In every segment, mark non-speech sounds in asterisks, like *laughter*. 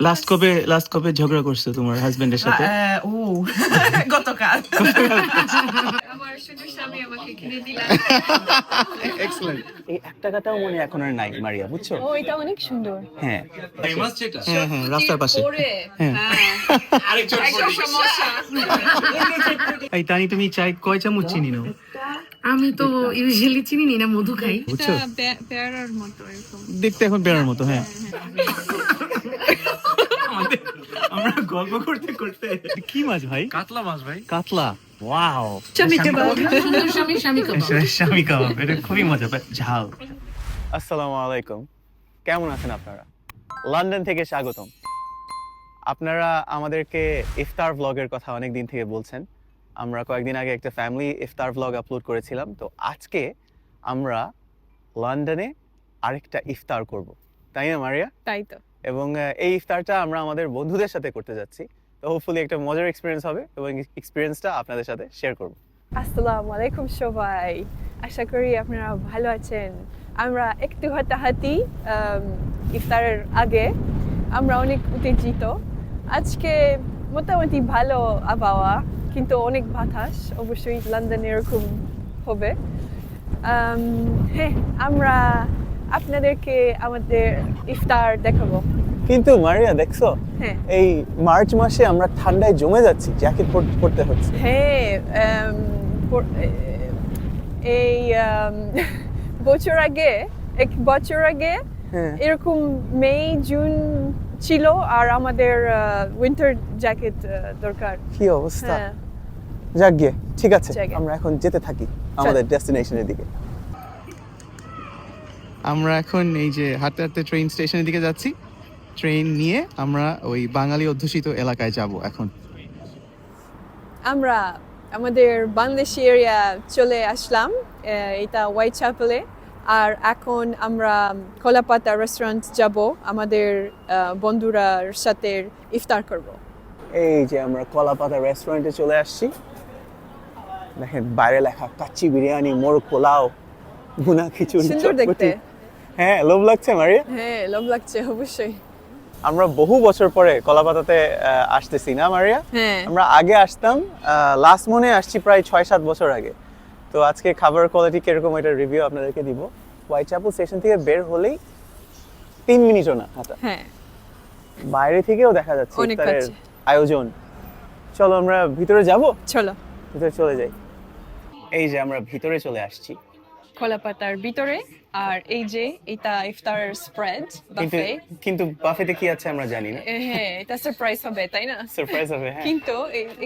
Last কবে last কবে ঝগড়া করছ তোমার হাজবেন্ডের সাথে? ও *laughs* গতকাল। আমার সুযোগ স্বামী আমাকে কিনে দিলাম এক্সেলেন্ট এই এক টাকাটাও মনে এখন আর নাই মারিয়া বুঝছ? ও এটা অনেক সুন্দর। হ্যাঁ। হ্যাঁ হ্যাঁ রাস্তার পাশে। হ্যাঁ। হ্যাঁ। সমস্যা। এই তানি তুমি চাই কয় চামচ চিনি নাও? আমি তো ইউজুয়ালি চিনি নি না মধু খাই। বুঝছ? পেয়ারার মতো এরকম। দেখতে এখন বেড়ার মতো হ্যাঁ। আমরা গল্প করতে করতে কি মাছ ভাই? কাতলা মাছ ভাই। কাতলা। ওয়াও। স্বামী *laughs* স্বামী স্বামী কাবাব। স্বামী কাবাব। এটা খুবই মজা but ঝাল। আসসালামু আলাইকুম। কেমন আছেন আপনারা? লন্ডন থেকে স্বাগতম। আপনারা আমাদেরকে ইফতার ব্লগের কথা অনেক দিন থেকে বলছেন। আমরা কয়েকদিন আগে একটা ফ্যামিলি ইফতার ব্লগ আপলোড করেছিলাম তো আজকে আমরা লন্ডনে আরেকটা ইফতার করব। তাই না মারিয়া? তাই তো। এবং এই ইফতারটা আমরা আমাদের বন্ধুদের সাথে করতে যাচ্ছি। তো হোপফুলি একটা মজার এক্সপিরিয়েন্স হবে এবং এক্সপিরিয়েন্সটা আপনাদের সাথে শেয়ার করব। আসসালামু আলাইকুম সবাই। আশা করি আপনারা ভালো আছেন। আমরা একটু হাতাহাতি ইফতারের আগে। আমরা অনেক উত্তেজিত। আজকে মোটামুটি ভালো আবহাওয়া। কিন্তু অনেক বাতাস অবশ্যই লন্ডনে এরকম হবে। হ্যাঁ আমরা আপনাদেরকে আমাদের ইফতার দেখাবো। কিন্তু মারিয়া দেখছ? হ্যাঁ। এই মার্চ মাসে আমরা ঠান্ডায় জমে যাচ্ছি জ্যাকেট পরতে হচ্ছে। হ্যাঁ এই বছর আগে এক বছর আগে হ্যাঁ। এরকম মে জুন ছিল আর আমাদের উইন্টার জ্যাকেট দরকার। কি অবস্থা? হ্যাঁ। যাক গিয়ে ঠিক আছে আমরা এখন যেতে থাকি আমাদের ডেস্টিনেশনের দিকে। আমরা এখন এই যে হাঁটতে হাঁটতে ট্রেন স্টেশনের দিকে যাচ্ছি। ট্রেন নিয়ে আমরা ওই বাঙালি অধ্যুষিত এলাকায় যাব এখন। আমরা আমাদের বাংলাদেশি এরিয়া চলে আসলাম আহ, এটা হোয়াইট চ্যাপেলে আর এখন আমরা কলাপাতা রেস্টুরেন্ট যাব আমাদের আহ, বন্ধুরার সাথে ইফতার করব। এই যে আমরা কলাপাতা রেস্টুরেন্টে চলে আসছি। দেখেন বাইরে লেখা কাচ্চি বিরিয়ানি মোর পোলাও ভুনা খিচুড়ি সুন্দর দেখতে। হ্যাঁ লোভ লাগছে মারিয়া? হ্যাঁ লোভ লাগছে অবশ্যই। আমরা বহু বছর পরে কলাপাতাতে আসতেছি না মারিয়া? হ্যাঁ। আমরা আগে আসতাম লাস্ট মনে আসছি প্রায় ছয় সাত বছর আগে। তো আজকে খাবার কোয়ালিটি কীরকম এটা রিভিউ আপনাদেরকে দিব। হোয়াইট চ্যাপেল স্টেশন থেকে বের হলেই তিন মিনিটও না হাঁটা। হ্যাঁ। বাইরে থেকেও দেখা যাচ্ছে ইফতারের আয়োজন। চলো আমরা ভিতরে যাব? চলো। ভিতরে চলে যাই। এই যে আমরা ভিতরে চলে আসছি। কলাপাতার ভিতরে আর এই যে এটা ইফতারের স্প্রেড কিন্তু বাফে কিন্তু বাফেতে কি আছে আমরা জানি না। হ্যাঁ এটা সারপ্রাইজ হবে তাই না? সারপ্রাইজ হবে হ্যাঁ। কিন্তু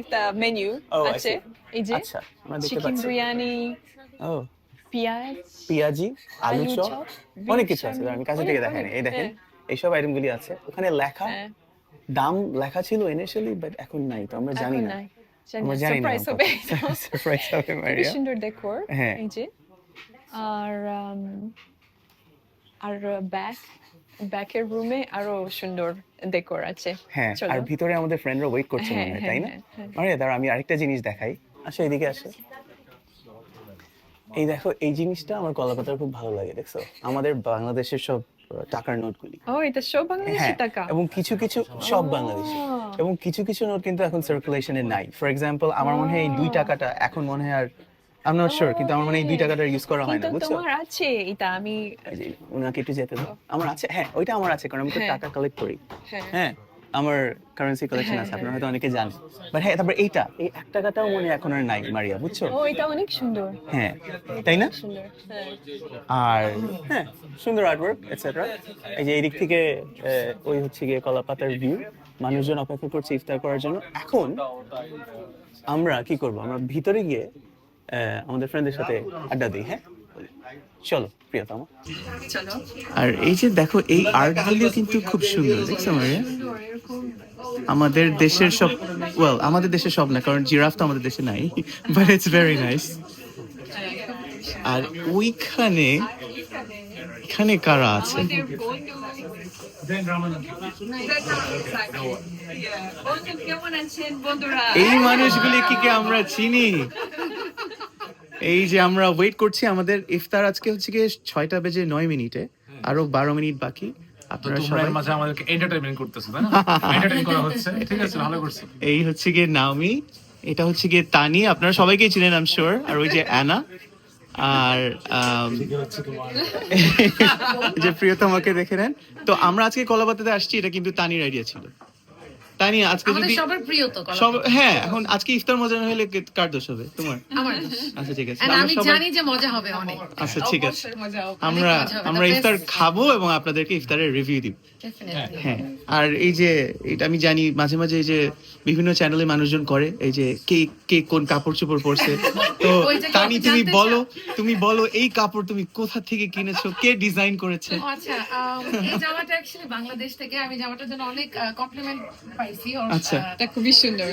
একটা মেনু আছে। এই যে আচ্ছা আমরা দেখতে চিকেন বিরিয়ানি ও। পেঁয়াজ পেঁয়াজি আলু চপ অনেক কিছু আছে আমি কাছে থেকে দেখাই এই দেখেন হ্যাঁ। এইসব আইটেমগুলি আছে। ওখানে লেখা হ্যাঁ। দাম লেখা ছিল ইনিশিয়ালি বাট এখন নাই তো আমরা জানি না। সারপ্রাইজ হবে। *laughs* সারপ্রাইজ হবে মারিয়া। সুন্দর ডেকোর হ্যাঁ। এই যে। আর আর ব্যাক ব্যাকের রুমে আরও সুন্দর ডেকোর আছে। হ্যাঁ আর ভিতরে আমাদের ফ্রেন্ডরা ওয়েট করছে মনে হ্যাঁ, হয় তাই না? হ্যাঁ, হ্যাঁ, দাঁড়া আমি আরেকটা জিনিস দেখাই। আসো এদিকে আসো। এই দেখো এই জিনিসটা আমার কলাপাতার খুব ভালো লাগে দেখছ? আমাদের বাংলাদেশের সব টাকার নোটগুলি। ও এটা সব বাংলাদেশি হ্যাঁ টাকা? এবং কিছু কিছু সব বাংলাদেশি। এবং কিছু কিছু নোট কিন্তু এখন সার্কুলেশনে নাই। ফর এক্সাম্পল আমার মনে হয় এই দুই টাকাটা এখন মনে হয় আর আই নট শিওর কিন্তু আমার মনে হয় এই দুই টাকাটা ইউজ করা হয় না বুঝছ? তোমার আছে এটা আমি ওনাকে একটু যেতে দাও। আমার আছে হ্যাঁ ওইটা আমার আছে কারণ আমি তো হ্যাঁ। টাকা কালেক্ট করি। হ্যাঁ। হ্যাঁ। আমার কারেন্সি কালেকশন আছে আপনারা হ্যাঁ। হয়তো অনেকে জানেন। বাট হ্যাঁ তারপর এইটা এই এক টাকাটাও মনে এখন আর নাই মারিয়া বুঝছ? ও এটা অনেক সুন্দর। হ্যাঁ তাই না? সুন্দর হ্যাঁ। আর হ্যাঁ সুন্দর আর্টওয়ার্ক এটসেট্রা এই যে এই দিক থেকে ওই হচ্ছে গিয়ে কলাপাতার ভিউ মানুষজন অপেক্ষা করছে ইফতার করার জন্য। এখন আমরা কি করব? আমরা ভিতরে গিয়ে আমাদের ফ্রেন্ডদের সাথে আড্ডা দিই হ্যাঁ? চলো প্রিয়তমা। আর এই যে দেখো এই আর্ট আর্টগুলিও কিন্তু খুব সুন্দর দেখছ মারিয়া? আমাদের দেশের সব ওয়েল আমাদের দেশের সব না কারণ জিরাফ তো আমাদের দেশে নাই বাট ইটস ভেরি নাইস আর ওইখানে এখানে কারা আছে? বন্ধু কেমন আছেন বন্ধুরা? এই মানুষগুলি কি কি আমরা চিনি? এই যে আমরা ওয়েট করছি আমাদের ইফতার আজকে হচ্ছে গিয়ে ছয়টা বেজে নয় মিনিটে আরও বারো মিনিট বাকি। আপনারা সবাই মাঝে আমাদেরকে এন্টারটেইনমেন্ট করতেছো তাই না? এন্টারটেইন করা হচ্ছে। ঠিক আছে ভালো করছ। এই হচ্ছে গিয়ে নাওমি এটা হচ্ছে গিয়ে তানি আপনারা সবাইকেই চিনেন আম শিওর আর ওই যে অ্যানা আর *laughs* যে প্রিয়তমাকে দেখে নেন। তো আমরা আজকে কলাপাতাতে আসছি এটা কিন্তু তানির আইডিয়া ছিল। তানি আজকে যদি সবার প্রিয় তো কলা সব হ্যাঁ এখন আজকে ইফতার মজা না হলে কার দোষ হবে? তোমার? আমার আচ্ছা ঠিক আছে। আমরা আমি জানি যে মজা হবে অনেক। আচ্ছা ঠিক আছে। অবশ্যই মজা হবে। আমরা আমরা ইফতার খাব এবং আপনাদেরকে ইফতারের রিভিউ দিব। হ্যাঁ। আর এই যে এটা আমি জানি মাঝে মাঝে এই যে বিভিন্ন চ্যানেলে মানুষজন করে এই যে কে কে কোন কাপড় চোপড় পরছে। তো *laughs* তানি তুমি বলো তুমি বলো এই কাপড় তুমি কোথা থেকে কিনেছো? কে ডিজাইন করেছে? আচ্ছা এই জামাটা অ্যাকচুয়ালি বাংলাদেশ থেকে। আমি জামাটার জন্য অনেক কমপ্লিমেন্ট পাইছি আচ্ছা। এটা খুবই সুন্দর।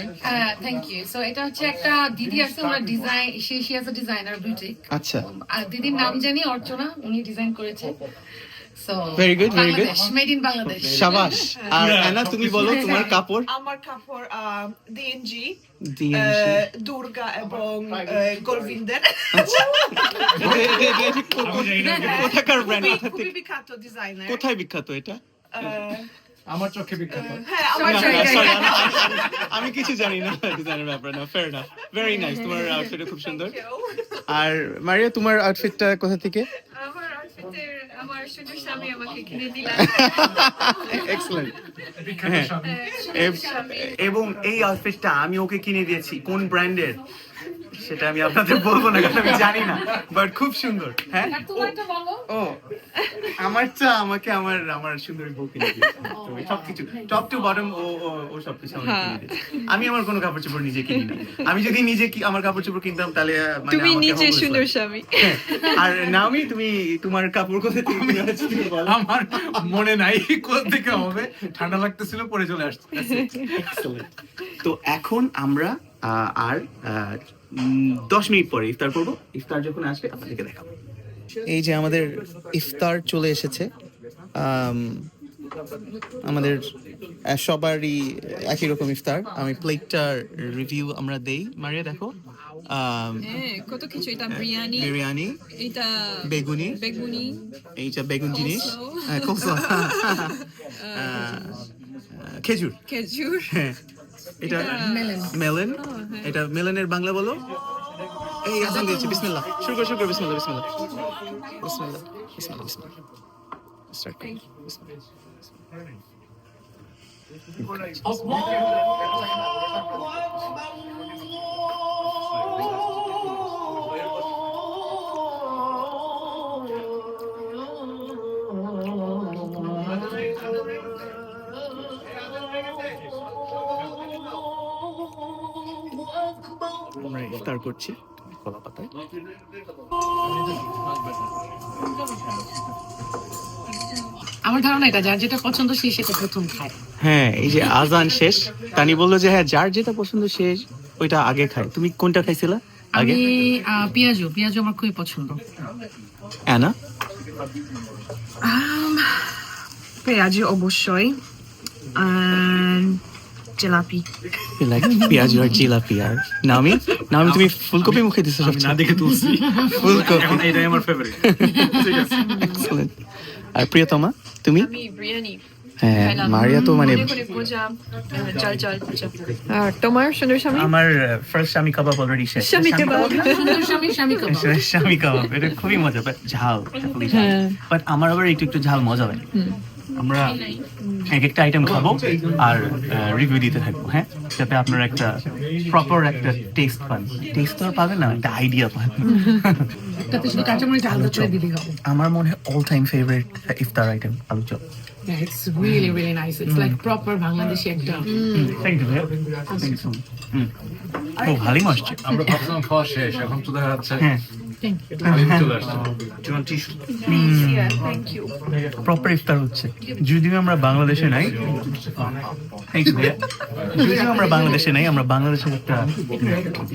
থ্যাংক ইউ সো এটা হচ্ছে একটা দিদি আছে ওনার ডিজাইন সে শি অ্যাজ ডিজাইনার বুটিক আচ্ছা। আর দিদির নাম জানি অর্চনা উনি ডিজাইন করেছে। So Very good, very made in Bangladesh. সাবাস। আর অ্যানা তুমি বলো তোমার *laughs* কাপড়? আমার কাপড় ডিএনজি দুর্গা এবং গোলভিন্দের আচ্ছা। *laughs* কোথাকার ব্র্যান্ড বিখ্যাত ডিজাইনার কোথায় বিখ্যাত এটা? আমার চোখে বিখ্যাত। হ্যাঁ আমি- কিছু জানি না ডিজাইনের ব্যাপারে না ফেয়ার না ভেরি নাইস তোমার আউটফিট খুব সুন্দর। আর মারিয়া তোমার আউটফিটটা কোথা থেকে? আমার আউটফিটের আমার সুন্দর স্বামী আমাকে কিনে দিলেন এক্সেলেন্ট বিখ্যাত হ্যাঁ। স্বামী। এবং এই আউটফিটটা আমি ওকে কিনে দিয়েছি কোন ব্র্যান্ডের সেটা আমি আপনাদের বলব না কারণ আমি জানি না বাট খুব সুন্দর হ্যাঁ? আর তোমারটা বলো। ও আমারটা আমাকে আমার আমার সুন্দরী বউ কিনে দিয়েছে। সবকিছু টপ টু বটম ও ও ও সবকিছু আমাকে কিনে দিয়েছে। আমি আমার কোনো কাপড় চোপড় নিজে কিনি না আমি যদি নিজে কি আমার কাপড় চোপড় কিনতাম তাহলে মানে তুমি নিজে সুন্দর স্বামী। আর নামি তুমি তোমার কাপড় কোথা থেকে কিনে বলো আমার মনে নাই কোথা থেকে হবে। ঠান্ডা লাগতেছিল পরে চলে আসছে। তো এখন আমরা আহ, আর দশ মিনিট পরে ইফতার করব। ইফতার যখন আসবে আপনাদেরকে দেখাবো। এই যে আমাদের ইফতার চলে এসেছে আমাদের সবারই একই রকম ইফতার। আমি প্লেটটার রিভিউ আমরা দেই। মারিয়া দেখো। হ্যাঁ কত কিছু। এটা বিরিয়ানি বিরিয়ানি এটা বেগুনি বেগুনি এইটা বেগুন জিনিস. হ্যাঁ, *laughs* খেজুর। খেজুর। হ্যাঁ এটা মেলেন এটা মেলনের বাংলা বলো? এই আজান দিয়েছি বিসমিল্লাহ। শুরু করে শুরু করো বিসমিল্লাহ বিসমিল্লাহ। বিসমিল্লাহ বিসমিল্লাহ বিসমিল্লাহ। স্টার্ট করো বিসমিল্লাহ। আমরা ইফতার করছি। কলা পাতায় আমার ধারণা এটা যার যেটা পছন্দ সে সেটা প্রথম খায়। হ্যাঁ এই যে আজান শেষ তানি বলল যে হ্যাঁ যার যেটা পছন্দ শেষ ওইটা আগে খায়। তুমি কোনটা খাইছিলা? আগে? আমি আহ, পেঁয়াজু পেঁয়াজু আমার খুবই পছন্দ। অ্যানা? পেঁয়াজি অবশ্যই। জিলাপি। লাইক পেঁয়াজ আর জিলাপি আর নামি নামি তুমি ফুলকপি মুখে দিছো আমি না দেখে তুলছি। ফুলকপি। এটাই আমার ফেভারিট. আর প্রিয়তমা তুমি? আমি বিরিয়ানি। হ্যাঁ মারিয়া তো মানে তোমার সুন্দর স্বামী? আমার ফার্স্ট স্বামী কাবাব অলরেডি শেষ। স্বামী কেবাব। স্বামী স্বামী *laughs* কাবাব। স্বামী কাবাব এটা খুবই মজা বাট ঝাল বাট আমার আবার একটু একটু ঝাল মজা লাগে আমরা এক একটা আইটেম খাব আর রিভিউ দিতে থাকব হ্যাঁ? যাতে আপনারা একটা প্রপার একটা টেস্ট পান। টেস্ট তো আর পাবেন না একটা আইডিয়া পান আমার মনে হয় অল টাইম ফেভারিট ইফতার আইটেম আলু chop. Yeah, it's really, really nice. It's like proper Bangladeshi একটা থ্যাংক ইউ থ্যাংক ইউ ও ভালোই মসছে আমরা ভাবছিলাম খাওয়া শেষ এখন তো দেখা যাচ্ছে হ্যাঁ প্রপার ইফতার হচ্ছে। যদিও আমরা বাংলাদেশে নাই। যদিও আমরা বাংলাদেশে নাই আমরা বাংলাদেশের একটা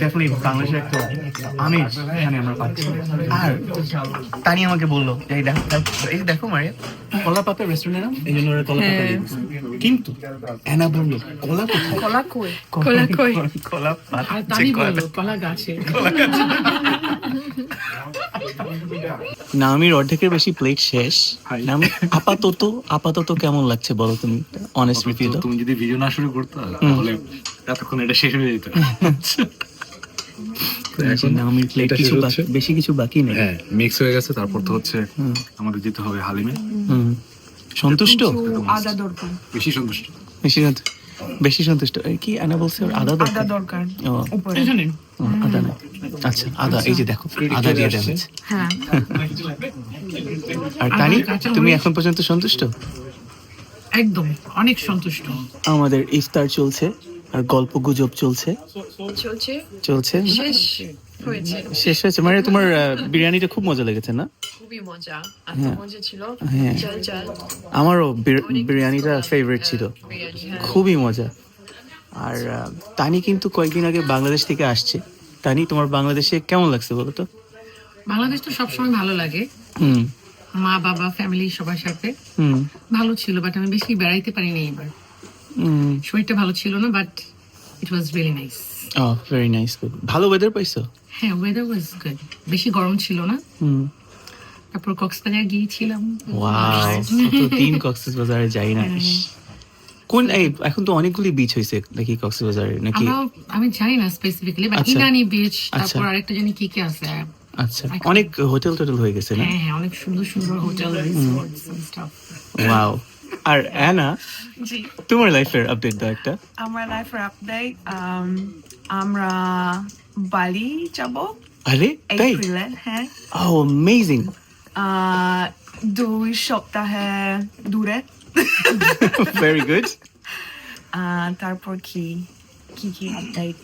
ডেফিনেটলি বাংলাদেশের একটা আমেজ এখানে আমরা পাচ্ছি। আর তানি আমাকে বলল এই দেখো এই দেখো মারিয়া কলা পাতা রেস্টুরেন্ট না এই জন্য ওরা কলা পাতা কিন্তু এনা বলল কলা কোথায়? কলা কই? কলা কই? কলা পাতা আর তানি বলল কলা গাছে। *laughs* নামির অর্ধেকের বেশি প্লেট শেষ। নামি আপাতত আপাতত কেমন লাগছে বলো তুমি? অনেস্ট রিভিউ দাও তুমি যদি ভিডিও না শুরু করতে তাহলে এতক্ষণ এটা শেষ হয়ে যেত। *laughs* এখন নামির প্লেট কিছু বাকি- বেশি কিছু বাকি নেই। হ্যাঁ মিক্স হয়ে গেছে তারপর তো হচ্ছে আমাদের যেতে হবে হালিমে। হুম। সন্তুষ্ট? বেশি সন্তুষ্ট। বেশি সন্তুষ্ট। বেশি সন্তুষ্ট? কি আনা বলছে ওর? আদা আদা দরকার দরকার ও। উপরে। ও, আদা না। আচ্ছা আদা এই যে দেখো আদা দিয়ে দেওয়া হয়েছে। হ্যাঁ। আর তানি তুমি এখন পর্যন্ত সন্তুষ্ট? একদম অনেক সন্তুষ্ট। আমাদের ইফতার চলছে আর গল্প গুজব চলছে। চলছে। চলছে? শেষ। হয়েছে শেষ হয়েছে। মানে তোমার বিরিয়ানিটা খুব মজা লেগেছে না? খুবই মজা। এত হ্যাঁ। মজা ছিল। হ্যাঁ। চাল চাল আমারও বিরিয়ানিটা ফেভারিট ছিল। বিরিয়ানি হ্যাঁ। খুবই মজা। আর তানি কিন্তু কয়েকদিন আগে বাংলাদেশ থেকে আসছে। তানি তোমার বাংলাদেশে কেমন লাগছে বলো তো? বাংলাদেশ তো সবসময় ভালো লাগে। হুম। মা বাবা ফ্যামিলি সবার সাথে। হুম। ভালো ছিল বাট আমি বেশি বেড়াইতে পারিনি এবার হুম। শরীরটা ভালো ছিল না but it was really nice oh very nice ভালো ওয়েদার পাইছো? হ্যাঁ ওয়েদার ওয়াজ গুড বেশি গরম ছিল না। তারপর কক্সবাজার গিয়েছিলাম। ওয়াও দিন *laughs* কক্সবাজারে যাই না। কোন এই এখন তো অনেকগুলি বিচ হয়েছে নাকি কক্সবাজারে নাকি? আমি জানি না স্পেসিফিক্যালি বাট আচ্ছা। ইনানি বিচ আচ্ছা। তারপর আরেকটা জানি কি কি আছে। আচ্ছা। অনেক হোটেল টোটেল হয়ে গেছে না? হ্যাঁ হ্যাঁ অনেক সুন্দর সুন্দর hotel resorts and staff wow R Anna ji. তোমার লাইফের আপডেট দাও একটা। আমার লাইফের আপডেট আমরা বালি যাব? আরে তাই হ্যাঁ। ও অ্যামেজিং আহ, দুই সপ্তাহে দূরে। *laughs* ভেরি গুড তারপর কি? কি কি আপডেট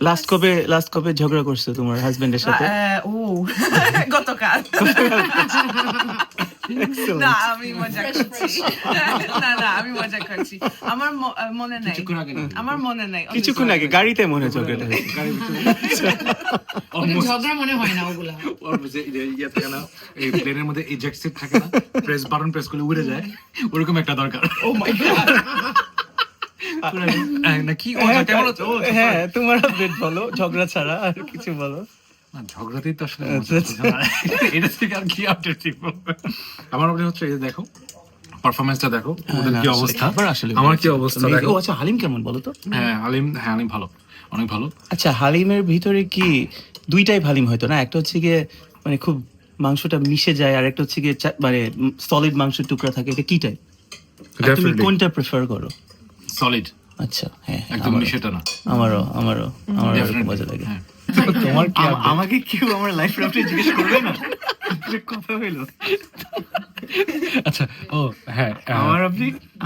লাস্ট কবে লাস্ট কবে ঝগড়া করছ তোমার হাজবেন্ডের সাথে? ও *laughs* গতকাল. *laughs* না আমি মজা করছি। *laughs* না না আমি মজা করছি। আমার মনে নেই। আমার মনে নেই কিছুক্ষণ আগে গাড়িতে মনে হয় ঝগড়াটা ঝগড়া মনে হয় না ওগুলা। ইয়ে- থাকে না এই প্লেনের মধ্যে ইজেক্ট সিট থাকে না প্রেস বাটন প্রেস করলে উড়ে যায়। ওরকম একটা দরকার। ও মাই গড না কি ও হ্যাঁ? আচ্ছা, হ্যাঁ তোমার আপডেট বলো ঝগড়া ছাড়া আর কিছু বলো। না, ঝগড়াতেই তো আসলে আচ্ছা, আচ্ছা। এটা থেকে আর কি আপডেট দিব? আমার আপডেট হচ্ছে এই দেখো পারফরমেন্সটা দেখো ওদের কি অবস্থা? আসলে আমার কি অবস্থা দেখো? আচ্ছা হালিম কেমন বলো তো? হ্যাঁ আলিম হ্যাঁ আলিম ভালো অনেক ভালো। আচ্ছা হালিমের ভিতরে কি দুইটাই হালিম হয়তো না? একটা হচ্ছে গিয়ে মানে খুব মাংসটা মিশে যায় আর একটা হচ্ছে গিয়ে মানে সলিড মাংসের টুকরা থাকে। এটা কি টাইপ তুমি কোনটা প্রেফার করো? সলিড আচ্ছা হ্যাঁ একদম আমারও- না। আমারও আমারও আমারও মজা লাগে। হ্যাঁ। তোমার কি আমাকে কেউ আমার লাইফ আপডেট জিজ্ঞেস করবে না? যে কথা হইল। আচ্ছা ও হ্যাঁ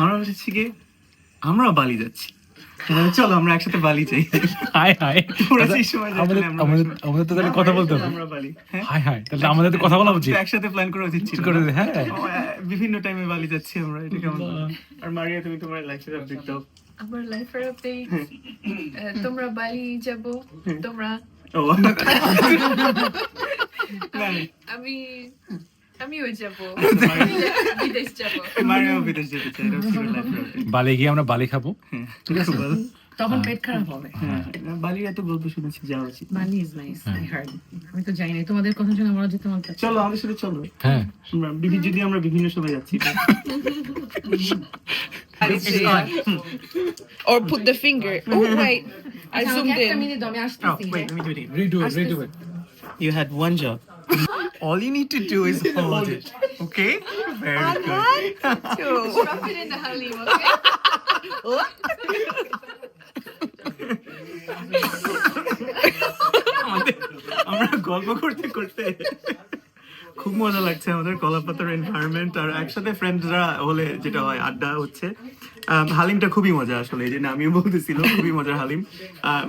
আমার হচ্ছে গিয়ে আমরা বালি যাচ্ছি। চলো আমরা একসাথে বালি যাই। হাই হাই তোমরা সেই সময় আমাদের আমাদের তো তাহলে কথা বলতে হবে। আমরা বালি হ্যাঁ? হাই হাই তাহলে আমাদের তো কথা বলা উচিত। একসাথে প্ল্যান করা উচিত ছিল করে হ্যাঁ। বিভিন্ন টাইমে বালি যাচ্ছি আমরা এটা কেমন আর মারিয়া তুমি তোমার লাইফের আপডেট দাও। আমার লাইফের আপডেট তোমরা বালি যাব তোমরা ও। না, না, আমি আমিও যাব। *laughs* বিদেশ যাব। মারিয়াও বিদেশ যেতে চাই এটা হচ্ছে লাইফের আপডেট বালি গিয়ে আমরা বালি খাব। ঠিক আছে তখন পেট খারাপ হবে। হ্যাঁ বালির এত গল্প শুনেছি যাওয়া উচিত বালি ইজ নাইস আই হার্ড আমি তো জানি না তোমাদের কথা শুনে আমরা যেতে আমার কাছে চলো আমাদের সাথে চলো। হ্যাঁ। আমরা বিভি- যদি আমরা বিভিন্ন সময় যাচ্ছি। *laughs* or put the finger oh wait *laughs* I আচ্ছা, zoomed আমাকে একটা in মিনিট দাও, আমি Oh, আসতেছি wait, let me do it. Redo it redo it You had one job. *laughs* All you need to do is hold it. Okay? Very good. *laughs* Drop it in the halim, okay? আমাদের আমরা গল্প করতে করতে খুব মজা লাগছে আমাদের কলাপাতার এনভায়রনমেন্ট আর একসাথে ফ্রেন্ডসরা হলে যেটা হয় আড্ডা হচ্ছে। হালিমটা খুবই মজা আসলে এই যে আমিও বলতেছিল খুবই মজার হালিম।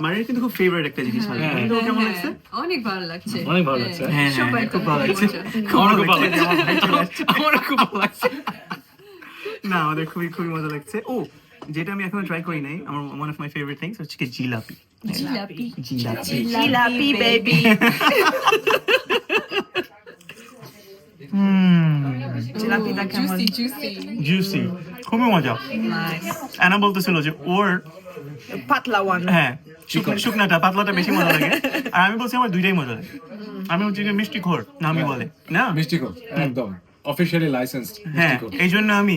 মারিয়ার কিন্তু খুব ফেভারিট একটা জিনিস হালিম। হ্যাঁ। কেমন লাগছে? অনেক ভালো লাগছে। অনেক ভালো লাগছে। হ্যাঁ হ্যাঁ, সবাই খুব ভালো লাগছে। আমার খুব ভালো লাগছে। আমার খুব ভালো না আমাদের খুবই খুবই মজা লাগছে। ও যেটা আমি এখনও ট্রাই করি নাই আমার one of my favourite things হচ্ছে কি জিলাপি। জিলাপি। জিলাপি। জিলাপি বেবি *laughs* জিলাপিটা কেমন জুসি জুসি জুসি খুবই মজা। অ্যানা বলতেছিল যে ওর পাতলা ওয়ান হ্যাঁ শুকনো- শুকনাটা পাতলাটা বেশি মজা লাগে। *laughs* আর আমি বলছি আমার দুইটাই মজা লাগে। আমি হচ্ছে যে মিষ্টি খোর না আমি বলে না? মিষ্টি কর একদম। অফিশিয়ালি লাইসেন্স হ্যাঁ এই জন্য আমি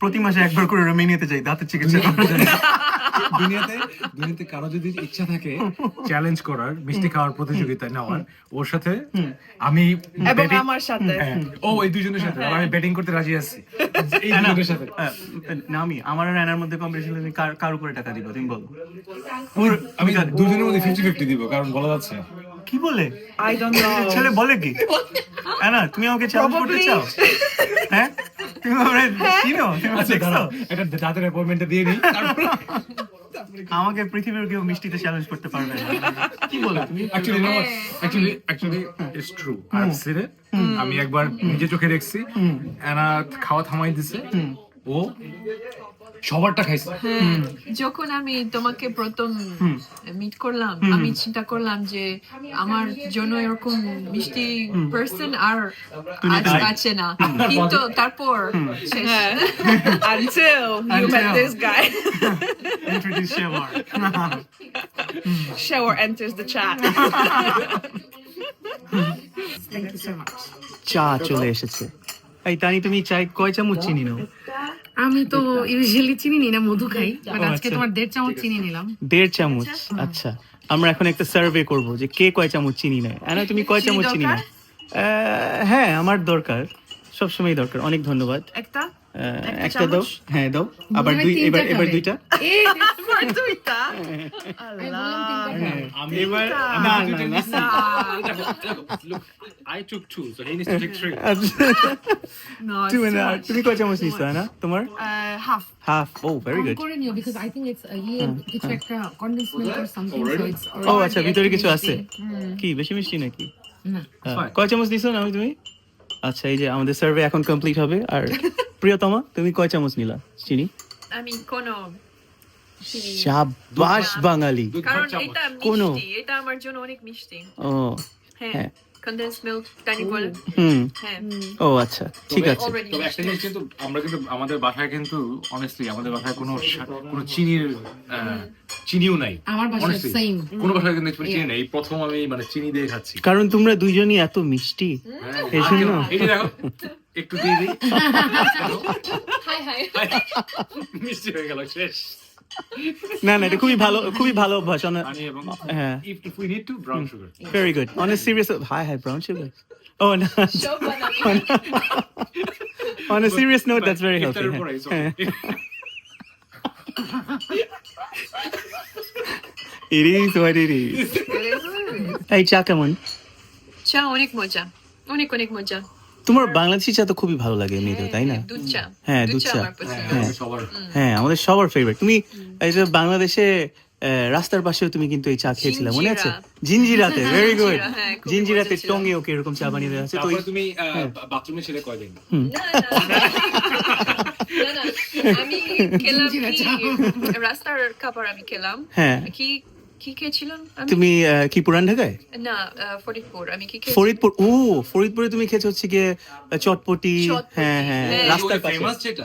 প্রতি মাসে একবার করে রোমেনিয়াতে যাই দাঁতের চিকিৎসা *laughs* করার জন্য। দুনিয়াতে দুনিয়াতে কারও যদি ইচ্ছা থাকে চ্যালেঞ্জ করার মিষ্টি খাওয়ার প্রতিযোগিতা নেওয়ার ওর সাথে আমি এবং আমার সাথে। হ্যাঁ, ও এই দুজনের সাথে। আমি ব্যাটিং করতে রাজি আছি। এই দুজনের সাথে। না আমি আমার আর অ্যানার মধ্যে কম্পিটিশন তুমি কার কার উপরে টাকা দিব? তুমি বলো। আমি দুজনের মধ্যে ফিফটি ফিফটি দিব কারণ বলা যাচ্ছে। কি বলে? আই ডোন্ট নো ছেলে বলে কি? অ্যানা তুমি আমাকে চ্যালেঞ্জ করতে চাও? হ্যাঁ? তুমি আমার চিনো? তুমি আচ্ছা দেখছ? দাঁড়াও দাঁতের অ্যাপয়েন্টমেন্টটা দিয়ে তারপর আমাকে পৃথিবীর কেউ মিষ্টিতে চ্যালেঞ্জ করতে পারবে না। কি বলো তুমি? Actually no actually actually it's true I have seen it আমি একবার নিজে চোখে দেখছি। এনা খাওয়া থামাই দিছে। ও সবারটা খাইছে। যখন আমি তোমাকে প্রথম মিট করলাম আমি চিন্তা করলাম যে আমার জন্য এরকম মিষ্টি পার্সন আর আছে না। কিন্তু তারপর? শেষ। until you met this guy. Introduce shower shower enters the chat. চা চলে এসেছে। এই তানি তুমি চাই কয় চামচ চিনি নাও? আমি তো ইউজুয়ালি চিনি নি না মধু খাই বাট আজকে আচ্ছা। তোমার দেড় চামচ চিনি নিলাম। দেড় চামচ আচ্ছা। আমরা এখন একটা সার্ভে করব যে কে কয় চামচ চিনি নেয়। আনা তুমি কয় চামচ চিনি না নেয়? হ্যাঁ আমার দরকার। সবসময়ই দরকার। অনেক ধন্যবাদ। একটা? একটা একটা দাও। হ্যাঁ দাও। আবার দুই এবার এবার দুইটা। দুইটা? এবার না না না. *laughs* তুমি কয় চামচ নিছো না তোমার? হাফ ও ভেরি গুড করে নিও বিকজ আই থিংক ইটস ইয়ে কিছু একটা condensed milk or something so it's ও আচ্ছা ভিতরে কিছু আছে? কি বেশি মিষ্টি নাকি? না। fine. কয় চামচ নিছো না তুমি? আচ্ছা এই যে আমাদের সার্ভে এখন কমপ্লিট হবে আর *laughs* প্রিয়তমা তুমি কয় চামচ নিলা? চিনি? আমি কোনো শাবাশ বাঙালি। কারণ এটা মিষ্টি এটা আমার জন্য অনেক মিষ্টি। ও হ্যাঁ হ্যাঁ। মিল্ক টানি বল হুম। হ্যাঁ। ও আচ্ছা ঠিক আছে। তবে একটা জিনিস কিন্তু আমরা কিন্তু আমাদের বাসায় কিন্তু অনেস্টলি আমাদের বাসায় কোনো কোনো চিনির চিনিও নাই আমার বাসায়. কোনো বাসায় কিন্তু চিনি নেই প্রথম আমি মানে চিনি দিয়ে খাচ্ছি। কারণ তোমরা দুইজনই এত মিষ্টি। হ্যাঁ, এই জন্য? এই দেখো একটু দিয়ে দিই। High high. মিষ্টি হয়ে গেল শেষ। না না এটা খুবই ভালো খুবই ভালো অভ্যাস হ্যাঁ। if, if we need to brown sugar. Very good on a serious high high brown sugar ও না on a serious note that's very healthy ইফতারের পরে, it's okay. It is what it is. এই চা কেমন চা অনেক মজা। অনেক অনেক মজা। তোমার বাংলাদেশি চা তো খুবই ভালো লাগে এমনিতেও তাই না? দুধ চা। হ্যাঁ, দুধ চা। হ্যাঁ, সবার। হ্যাঁ আমাদের সবার ফেভারিট তুমি এই যে বাংলাদেশে আহ, রাস্তার পাশেও তুমি কিন্তু এই চা খেয়েছিলে মনে আছে? জিঞ্জিরা। জিঞ্জিরাতে ভেরি গুড হ্যাঁ, জিঞ্জিরাতে। টঙ্গে ওকে এরকম চা বানিয়ে দেওয়া আছে তো তুমি বাথরুমে ছেলে কয়দিন? *laughs* আমি খেলাম কি? রাস্তার খাবার আমি খেলাম। হ্যাঁ। কি কি খেয়েছিলাম তুমি কি পুরান ঢাকায়? না আহ, ফরিদপুর। আমি কি ফরিদপুর ও ফরিদপুরে তুমি খেয়েছো হচ্ছে গিয়ে চটপটি। চটপটি, হ্যাঁ হ্যাঁ হ্যাঁ। রাস্তার পাশে।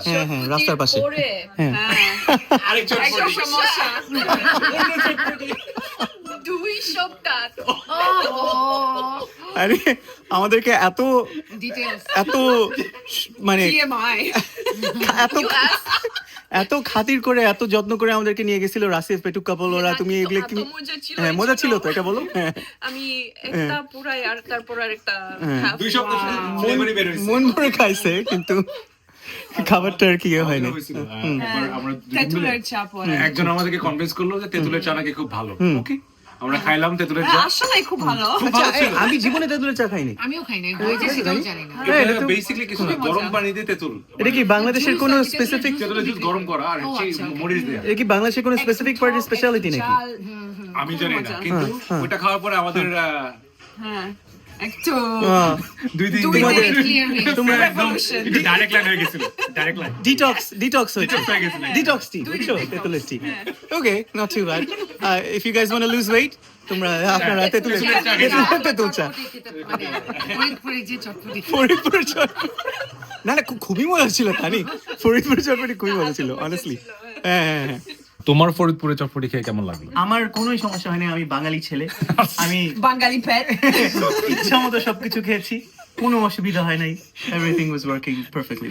হ্যাঁ হ্যাঁ রাস্তার পাশে। পরে। হ্যাঁ। হ্যাঁ। আরেকজন একটা সমস্যা। দুই সপ্তাহ। আরে আমাদেরকে এত এত মানে এত এত খাতির করে এত যত্ন করে আমাদেরকে নিয়ে গেছিল রাসিফ পেটুক কাপল ওরা তুমি এগুলো কি মজা ছিল হ্যাঁ মজা ছিল তো এটা বলো। হ্যাঁ। আমি একটা পুরাই আর তারপর আর একটা হ্যাঁ। দুই সপ্তাহ মন ভরে খাইছে কিন্তু খাবারটা আর কি ইয়ে হয় না আমরা দুজন চা পরে। একজন আমাদেরকে কনভিন্স করল যে তেঁতুলের চা নাকি খুব ভালো। ওকে আমরা খাইলাম তেঁতুলের চা। আসলে খুব ভালো। আচ্ছা আমি জীবনে তেঁতুলের চা খাইনি। আমিও খাই হয়েছে সেটাও জানি না। হ্যাঁ, এটা বেসিক্যালি কিছু না গরম পানি দিয়ে তেঁতুল। এটা কি বাংলাদেশের কোনো স্পেসিফিক তেঁতুলের জুস গরম করা আর মরিচ দেয়া। এটা কি বাংলাদেশের কোনো স্পেসিফিক পার্টি স্পেশালিটি নাকি? আমি জানি না কিন্তু ওটা খাওয়ার পরে আমাদের আহ, হ্যাঁ। একটু আহ, দুই দিন তোমাদের হয়ে গেছে। ডাইরেক্ট লাইন হয়ে গেছিল ডাইরেক্ট লাইন ডিটক্স ডিটক্স হয়েছে। হয়ে। ডিটক্স টি বুঝছ? তেঁতুলের tea okay not too bad if you guys want to lose weight তোমরা আপনারা তেঁতুলের তেঁতুল চা। চটপটি ফরিদপুর না না খুবই মজা ছিল তানি ফরিদপুর চটপটি খুবই মজা ছিল অনেস্টলি *laughs* হ্যাঁ হ্যাঁ হ্যাঁ। তোমার ফরিদপুরে চটপটি খেয়ে কেমন লাগল? আমার কোনোই সমস্যা হয়নি আমি বাঙালি ছেলে। *laughs* আমি বাঙালি প্যাট *laughs* ইচ্ছা মতো সবকিছু খেয়েছি কোনো অসুবিধা হয় নাই এভরিথিং ওয়াজ ওয়ার্কিং পারফেক্টলি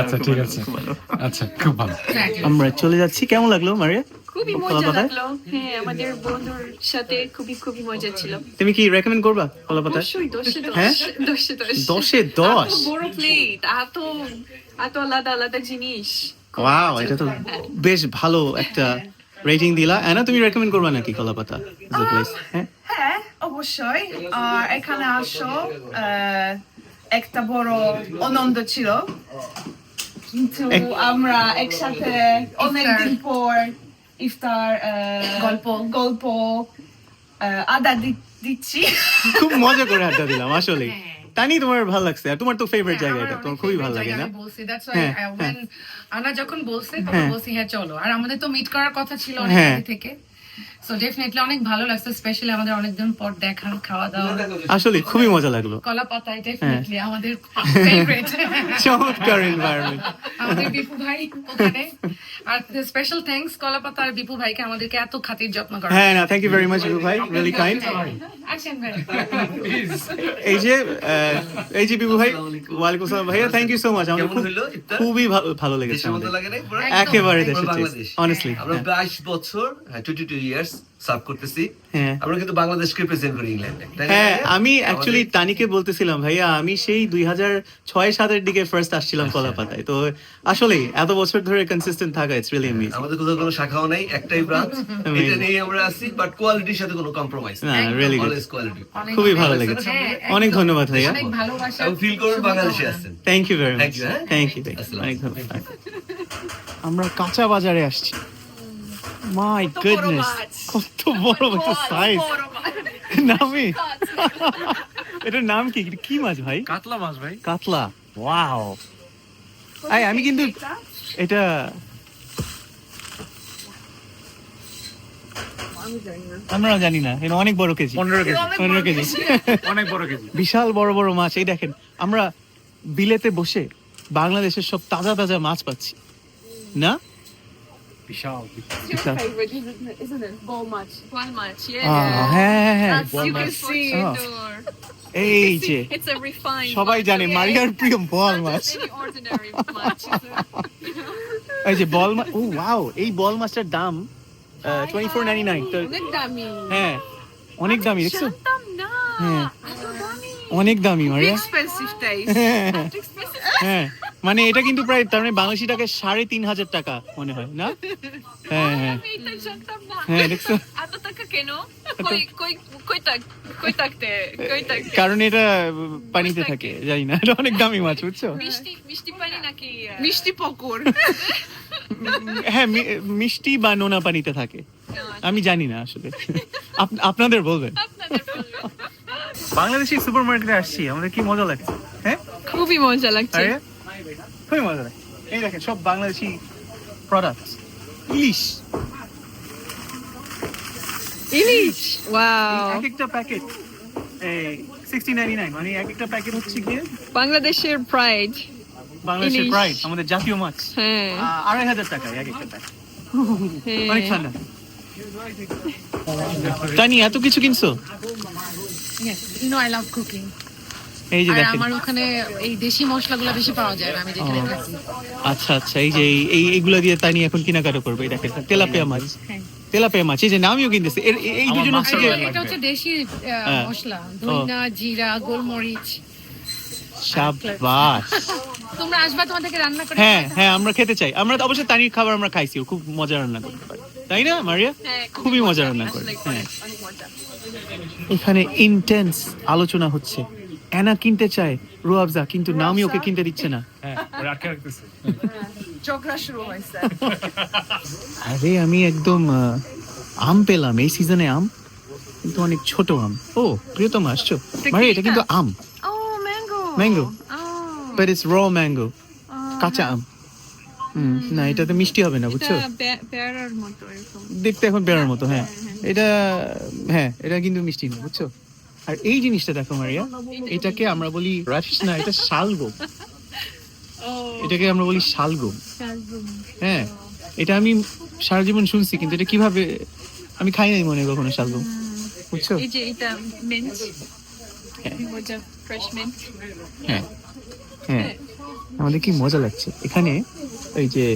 আচ্ছা ঠিক আছে। আচ্ছা খুব ভালো। আমরা চলে যাচ্ছি কেমন লাগল মারিয়া? খুবই কলা মজা লাগল। হ্যাঁ আমাদের বন্ধুর সাথে খুবই খুবই মজা ছিল। তুমি কি রেকমেন্ড করবা কলাপাতা অবশ্যই দশে দশ। হ্যাঁ? দশে দশ। দশে দশ? বড় প্লেট এত এত আলাদা আলাদা জিনিস। ওয়াও এটা তো বেশ ভালো একটা রেটিং দিলা। এনা তুমি রেকমেন্ড করবা নাকি কলাপাতা? দ্য প্লেস হ্যাঁ। হ্যাঁ অবশ্যই। আর এখানে আসো একটা বড় আনন্দ ছিল। কিন্তু আমরা একসাথে অনেকদিন পর ইফতার আহ, গল্প। গল্প আড্ডা দিচ্ছি। খুব মজা করে আড্ডা দিলাম আসলে তানি তোমার ভালো লাগছে আর তোমার তো ফেভারিট জায়গা এটা তোমার খুবই ভালো লাগে না আমি বলছি দ্যাটস হ্যাঁ, ওয়াই হ্যাঁ। আনা যখন বলছে তখন হ্যাঁ। বলছি হ্যাঁ চলো আর আমাদের তো মিট করার কথা ছিল অনেক হ্যাঁ। আগে থেকে সো ডেফিনেটলি অনেক ভালো লাগছে স্পেশালি আমাদের অনেকদিন পর দেখা খাওয়া দাওয়া আসলে খুবই মজা লাগল। কলা পাতায় ডেফিনেটলি হ্যাঁ। আমাদের ফেভারিট চমৎকার এনভায়রনমেন্ট আমাদের বিপু ভাই ওখানে। আর স্পেশাল থ্যাঙ্কস কলা পাতা আর বিপু ভাইকে আমাদেরকে এত খাতির যত্ন করা। হ্যাঁ না থ্যাংক ইউ ভেরি মাচ ভাই রিয়েলি কাইন্ড আসেন ভাই। এই যে আহ, এই যে বিভু ভাই ওয়ালাইকুম আসসালাম ভাইয়া থ্যাংক ইউ সো মাচ আমাদের খুব খুবই ভালো- ভালো লেগেছে আমাদের? একেবারে দেশের অনেস্টলি আমরা বাইশ বছর টোয়েন্টি টু ইয়ার্স সার্ভ করতেছি। হ্যাঁ। আমরা কিন্তু বাংলাদেশকে প্রেজেন্ট করি ইংল্যান্ডে হ্যাঁ আমি অ্যাকচুয়ালি তানিকে বলতেছিলাম ভাইয়া আমি সেই দুই হাজার ছয় সাতের দিকে ফার্স্ট আসছিলাম আচ্ছা। কলাপাতায়। তো আসলে এত বছর ধরে কনসিস্টেন্ট থাকা ইটস রিয়েলি অ্যামেজিং আমাদের কোথাও কোনো শাখাও নাই একটাই ব্রাঞ্চ এটা নিয়ে আমরা আছি বাট কোয়ালিটির সাথে কোনো কম্প্রোমাইজ না রিয়েলি গুড কোয়ালিটি খুবই ভালো লেগেছে। হ্যাঁ, অনেক ধন্যবাদ ভাইয়া। অনেক ভালোবাসা। ফিল করুন বাংলাদেশে আসছেন thank you very much you, হ্যাঁ? Thank you. অনেক ধন্যবাদ। আমরা কাঁচা বাজারে আসছি। মাই গুডনেস মাছ। কত বড় একটা সাইজ বড় মাছ। নামি এটার নাম কি? এটা কি মাছ ভাই? কাতলা মাছ ভাই। কাতলা। ওয়াও। আই আমি কিন্তু এটা আমরা জানি না। এটা অনেক বড় কেজি। পনেরো কেজি। পনেরো কেজি। অনেক বড় কেজি। বিশাল বড় বড় মাছ। এই দেখেন আমরা বিলেতে বসে বাংলাদেশের সব তাজা তাজা মাছ পাচ্ছি। না? বিশাল বিশাল। favorite, isn't it? Isn't it? Ball match. Ball match, yeah. আহ, হ্যাঁ হ্যাঁ হ্যাঁ That's you can see Oh. it. এই যে It's a refined. সবাই match, জানে okay? মারিয়ার প্রিয় বল Not much just any ordinary match. is it? এই যে বল মাছ ও ওয়াও এই বল মাছটার দাম টোয়েন্টি ফোর নাইনটি নাইন অনেক দামি। হ্যাঁ অনেক দামি দেখছ জানতাম না। হ্যাঁ। এত দামি। অনেক দামি মারিয়া এক্সপেন্সিভ টাইস এত expensive। হ্যাঁ মানে এটা কিন্তু প্রায় তার মানে বাংলাদেশি টাকায় সাড়ে তিন হাজার টাকা মনে হয় না? হ্যাঁ হ্যাঁ। হ্যাঁ, দেখছ? টাকা কারণ এটা পানিতে থাকে জানি না এটা অনেক দামি মাছ বুঝছ? মিষ্টি মিষ্টি পানি নাকি মিষ্টি পকুর *laughs* হ্যাঁ মি- মিষ্টি বা নোনা পানিতে থাকে। আমি জানি না আসলে। আপনাদের বলবেন। বাংলাদেশি সুপার মার্কেটে আসছি আমাদের কি মজা লাগছে? হ্যাঁ? খুবই মজা লাগছে। খুবই মজা লাগে। এই দেখেন সব বাংলাদেশি প্রোডাক্ট ইলিশ। ইলিশ? ওয়াও। এক একটা প্যাকেট এই মানে এক একটা প্যাকেট হচ্ছে গিয়ে বাংলাদেশের প্রাইড বাংলাদেশের। প্রাইস আমাদের জাতীয় মাছ। হ্যাঁ। আড়াই হাজার টাকা এক একটা প্যাকেট। অনেক ঠান্ডা। তানি এত কিছু কিনছো? You know I love cooking এই যে দেখেন। আমার ওখানে এই দেশি মশলাগুলো বেশি পাওয়া যায় না আমি যেখানে থাকি। আচ্ছা আচ্ছা এই যে এই- এইগুলা দিয়ে তানি এখন কেনাকাটা করবে এই দেখেন তেলাপিয়া মাছ। হ্যাঁ। তেলাপিয়া মাছ এই যে নামিও কিনতেছে। এই- দুজন হচ্ছে এটা হচ্ছে দেশি হ্যাঁ। মশলা ধনিয়া জিরা গোলমরিচ। শাবাশ তোমরা আসবা তোমাদেরকে রান্না করে হ্যাঁ হ্যাঁ আমরা খেতে চাই। আমরা তো অবশ্যই তানির খাবার আমরা খাইছি খুব মজা রান্না করতে পারে। তাই না মারিয়া? হ্যাঁ, খুবই মজা রান্না করে হ্যাঁ। এখানে ইন্টেন্স আলোচনা হচ্ছে। অ্যানা কিনতে চায় রুয়াবজা কিন্তু নামই ওকে কিনতে দিচ্ছে না। হ্যাঁ আরে আমি একদম আম পেলাম এই সিজনে আম কিন্তু অনেক ছোট আম। ও প্রিয়তম আসছো? মানে এটা কিন্তু আম। ও mango but it's raw mango কাঁচা আম। হুম, না এটা তো মিষ্টি হবে না বুঝছ? দেখতে এখন বেড়ার মতো হ্যাঁ। এটা হ্যাঁ এটা কিন্তু মিষ্টি না বুঝছ? আর এই জিনিসটা দেখো মারিয়া এটাকে আমরা বলি রাশিস না এটা শালগম। এটাকে আমরা বলি শালগম। হ্যাঁ এটা আমি সারা জীবন শুনছি কিন্তু এটা কীভাবে আমি খাই নাই মনে কখনো শালগম। বুঝছ? এই যে এটা মিন্ট হ্যাঁ। ফ্রেশ মিন্ট হ্যাঁ হ্যাঁ। আমাদের কি মজা লাগছে। এখানে ওই যে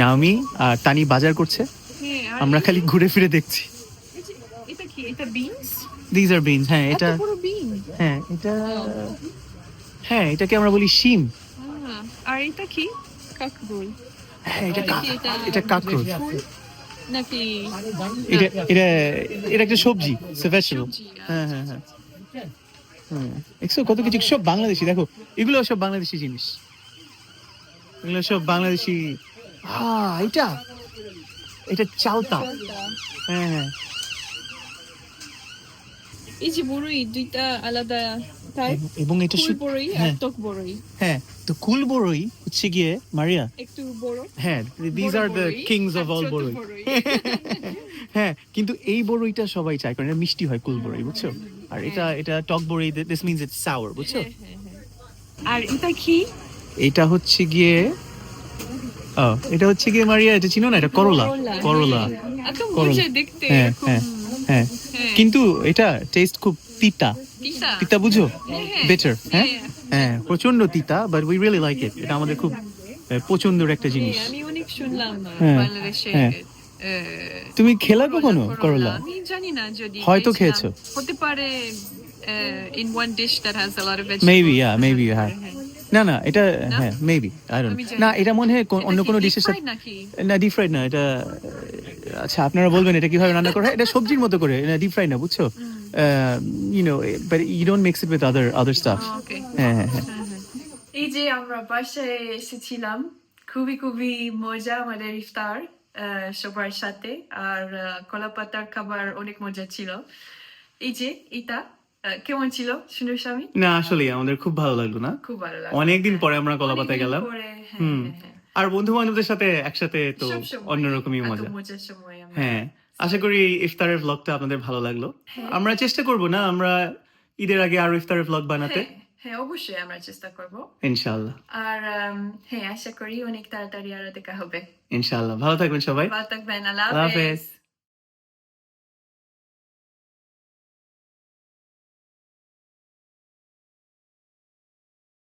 নাওমি আর তানি বাজার করছে। হ্যাঁ আমরা খালি ঘুরে ফিরে দেখছি। এটা কি? এটা বিনস দিজ আর বিনস হ্যাঁ এটা হ্যাঁ এটা হ্যাঁ এটাকে আমরা বলি শিম। আর এটা কি? কাকরুল। হ্যাঁ এটা এটা? কাকরোল। নাকি এটা এটা এটা একটা সবজি ভেজিটেবল সবজি, হ্যাঁ হ্যাঁ হ্যাঁ। হ্যাঁ দেখছ কত কিছু সব বাংলাদেশি। দেখো এগুলো সব বাংলাদেশি জিনিস। এগুলো সব বাংলাদেশি। হ্যাঁ এটা এটা চালতা। হ্যাঁ হ্যাঁ। এই যে বড়ই দুইটা আলাদা টাইপ এবং এটা শুধু- বড়ই আর হ্যাঁ। টক বড়ই হ্যাঁ তো কুল বড়ই হচ্ছে গিয়ে মারিয়া। একটু বড়। হ্যাঁ these are the kings of all বড়ই। হ্যাঁ কিন্তু এই বড়ইটা সবাই চায় কারণ এটা মিষ্টি হয় কুল বড়ই বুঝছ? আর এটা এটা টক বড়ই দিস মিনস ইটস সাওয়ার বুঝছ? হ্যাঁ, হ্যাঁ, হ্যাঁ। আর এটা কি? এটা হচ্ছে গিয়ে এটা হচ্ছে গিয়ে মারিয়া এটা চিনো না? এটা করলা। করলা। করলা। দেখতে হ্যাঁ হ্যাঁ। হ্যাঁ। হ্যাঁ। কিন্তু এটা টেস্ট খুব তিতা। তিতা? বুঝো? হ্যাঁ, বেটার হ্যাঁ হ্যাঁ। হ্যাঁ। প্রচণ্ড তিতা but we really like it এটা আমাদের খুব পছন্দের একটা জিনিস। হ্যাঁ, আমি অনেক শুনলাম হ্যাঁ, বাংলাদেশে হ্যাঁ। তুমি খেলা কখনো করলা? আমি জানি না যদি হয়তো খেয়েছো। হতে পারে in one dish that has a lot of maybe yeah maybe হ্যাঁ। না না এটা হ্যাঁ মেবি আই ডোন্ট না না। এটা মনে হয় অন্য কোনো ডিশের সাথে না ডিপ ফ্রাইড না এটা আচ্ছা আপনারা বলবেন এটা কীভাবে রান্না করা হয়? এটা সবজির মতো করে ডিপ ফ্রাই না বুঝছ? You know but you don't mix it with other other stuff হ্যাঁ হ্যাঁ হ্যাঁ। এই যে আমরা বাসায় এসেছিলাম খুবই খুবই মজা আমাদের ইফতার সবার সাথে। আর আহ, কলা খাবার অনেক মজা ছিল। এই যে এটা। কেমন ছিল সুন্দর স্বামী? না আসলে আমাদের খুব ভালো লাগল না। খুব ভালো লাগল। অনেকদিন পরে আমরা কলাপাতায় গেলাম। হ্যাঁ, হুম। হ্যাঁ, হ্যাঁ। আর বন্ধু বান্ধবদের সাথে একসাথে তো অন্যরকমই মজা। হ্যাঁ আশা করি ইফতারের ব্লগটা আপনাদের ভালো লাগল। আমরা চেষ্টা করব না আমরা ঈদের আগে আরও ইফতারের ব্লগ বানাতে। হ্যাঁ, অবশ্যই আমরা চেষ্টা করব। ইনশাআল্লাহ। আর হ্যাঁ আশা করি অনেক তাড়াতাড়ি আরও দেখা হবে। ইনশাআল্লাহ। ভালো থাকবেন সবাই। ভালো থাকবেন আল্লাহ হাফেজ।